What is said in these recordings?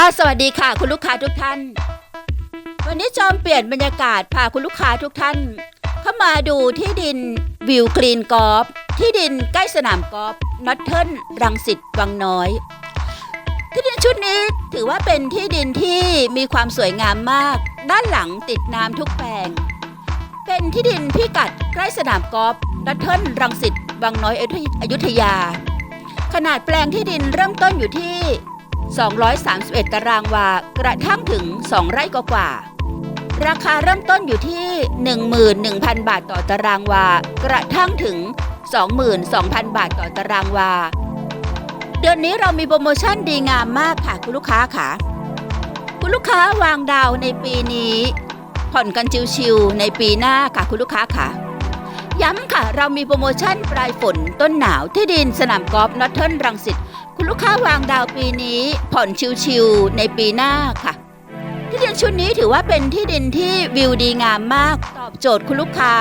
ค่ะสวัสดีค่ะ คุณลูกค้าทุกท่าน วันนี้จอมเปลี่ยนบรรยากาศพาคุณลูกค้าทุกท่าน เข้ามาดูที่ดินวิวกรีนกอล์ฟที่ดินใกล้สนามกอล์ฟนอตเทิลรังสิตวังน้อย ที่ดินชุดนี้ถือว่าเป็นที่ดินที่มีความสวยงามมาก ด้านหลังติดน้ำทุกแปลง เป็นที่ดินพิกัดใกล้สนามกอล์ฟนอตเทิลรังสิตวังน้อยอยุธยา ขนาดแปลงที่ดินเริ่มต้นอยู่ที่ 231 ตารางวา กระทั่งถึง 2 ไร่กว่า ราคาเริ่มต้นอยู่ที่ 11,000 บาทต่อตารางวา กระทั่งถึง 22,000 บาทต่อตารางวา เดือนนี้เรามีโปรโมชั่นดีงามมากค่ะคุณลูกค้าค่ะ คุณลูกค้าวางดาวในปีนี้ ผ่อนกันชิวๆในปีหน้าค่ะคุณลูกค้าค่ะย้ำค่ะ เรามีโปรโมชั่นปลายฝนต้นหนาวที่ดินสนามกอล์ฟนอตเทิลรังสิต คุณลูกค้าวางดาวปีนี้ผ่อนชิวๆในปีหน้าค่ะ ที่ดินชุดนี้ถือว่าเป็นที่ดินที่วิวดีงามมาก ตอบโจทย์คุณลูกค้า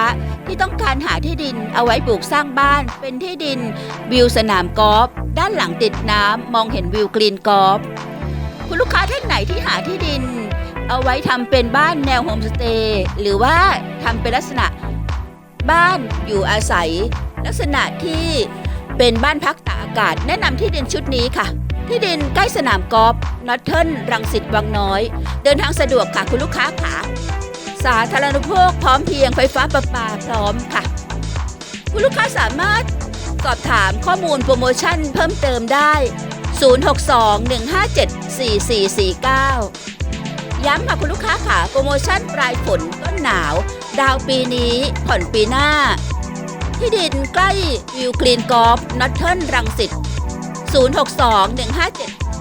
ที่ต้องการหาที่ดินเอาไว้ปลูกสร้างบ้าน เป็นที่ดินวิวสนามกอล์ฟด้านหลังติดน้ำมองเห็นวิวกรีนกอล์ฟคุณลูกค้าท่านไหนที่หาที่ดิน เอาไว้ทำเป็นบ้านแนวโฮมสเตย์หรือว่าทำเป็นลักษณะบ้านอยู่อาศัย ลักษณะที่ เป็นบ้านพักตากอากาศแนะนำที่ดินชุดนี้ค่ะ ที่ดินใกล้สนามกอล์ฟนอตเทิลรังสิตวังน้อย เดินทางสะดวกค่ะคุณลูกค้าค่ะสาธารณูปโภคพร้อมเพียงไฟฟ้าประปาพร้อมค่ะ คุณลูกค้าสามารถสอบถามข้อมูลโปรโมชั่นเพิ่มเติมได้ 062-157-4449 ย้ำค่ะคุณลูกค้าค่ะ โปรโมชั่นปลายฝนต้นหนาว ดาวปีนี้ผ่อนปีหน้า ที่ดินใกล้วิวกรีนกอล์ฟนอตเทิลรังสิต062 157